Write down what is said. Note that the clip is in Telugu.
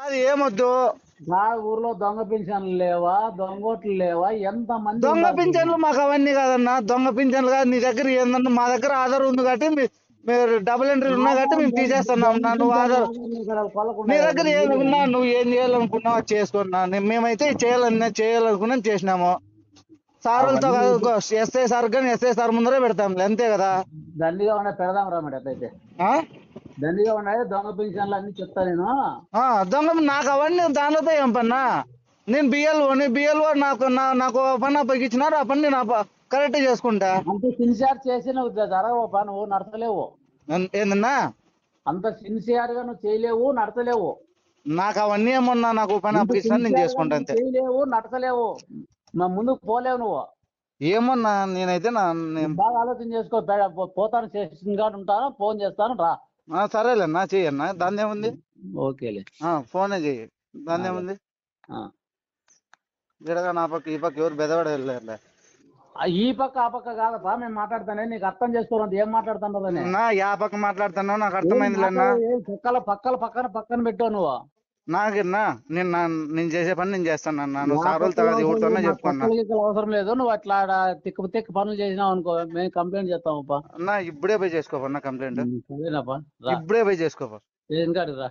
అది ఏమొద్దు? నా ఊర్లో దొంగ పింఛన్లు లేవా? దొంగోట్లు లేవా? ఎంత మంది దొంగ? పింఛన్లు మాకు అవన్నీ కాదన్నా. దొంగ పింఛన్లు కాదు నీ దగ్గర ఏందన్నా మా దగ్గర ఆధార్ ఉంది కాబట్టి మీరు డబుల్ ఎంట్రీ ఉన్నా కాబట్టి మేము తీసేస్తున్నాం. నువ్వు ఆధార్ నీ దగ్గర ఏది ఉన్నా నువ్వు ఏం చేయాలనుకున్నావు అది చేసుకున్నా మేమైతే చేయాలన్నా చేయాలనుకున్నాం చేసినాము. సారులతో ఎస్ఐ సార్ కానీ ఎస్ఐ సార్ ముందరే పెడతాంలే అంతే కదా? దండిగా ఉన్నాయి పెడదాం రా మేడం అట్లయితే ఆ? దండిగా ఉన్నాయి? దొంగ పింఛన్లు అన్ని చెప్తా నేను. ఆ, దొంగ నాకు అవన్నీ దానితో ఏం పన్నా. నేను బిఎల్ఓని బిఎల్ఓ నాకు నా- నాకు పని అప్పగించినారు ఆ పని నేను కరెక్ట్ చేసుకుంటా. అంత సిన్సియర్ చేసి నువ్వు జరగవు పా నువ్వు నడతలేవు. ఏందన్నా? అంత సిన్సియర్గా నువ్వు చేయలేవు నడతలేవు. నాకు అవన్నీ ఏమన్నా నాకు పని అప్పగించినా నేను చేసుకుంటా అంతే. చేయలేవు నడతలేవు. మా ముందుకు పోలేవు నువ్వు. ఏమన్నా నేనైతే నా నేను బాగా ఆలోచన చేసుకో పోతాను స్టేషన్గా ఉంటాను ఫోన్ చేస్తాను రా. సరేలేనా చెయ్యన్నా దాన్ని ఏముంది ఓకేలే. ఆ, ఫోనే చెయ్యి. దాన్ని ఏముంది ఆ. విడగా నా పక్క ఈ పక్క ఎవరు బెదవాడ వెళ్ళారులే ఆ, ఈ పక్క ఆ పక్క కాదప్పా మేము మాట్లాడతానే నీకు అర్థం చేసుకోవాలి ఏం మాట్లాడుతున్నదని నా యా పక్క మాట్లాడుతున్నావు నాకు అర్థమైందిలేనా పక్కల పక్కల పక్కన పక్కన పెట్టావు నువ్వు. నాకేనా నేను నా నేను చేసే పని నేను చేస్తాను నన్ను. సారులతో అది ఎవరితోనే చెప్పుకున్నా అవసరం లేదు. నువ్వు అట్లా తిక్కు తిక్కు పనులు చేసినావు అనుకో మేము కంప్లైంట్ చేస్తామప్పా నా ఇప్పుడే పోయి చేసుకోపన్నా కంప్లైంట్ సరేనప్పా రా. ఇప్పుడే పోయి చేసుకోపా ఏం కాదు రా.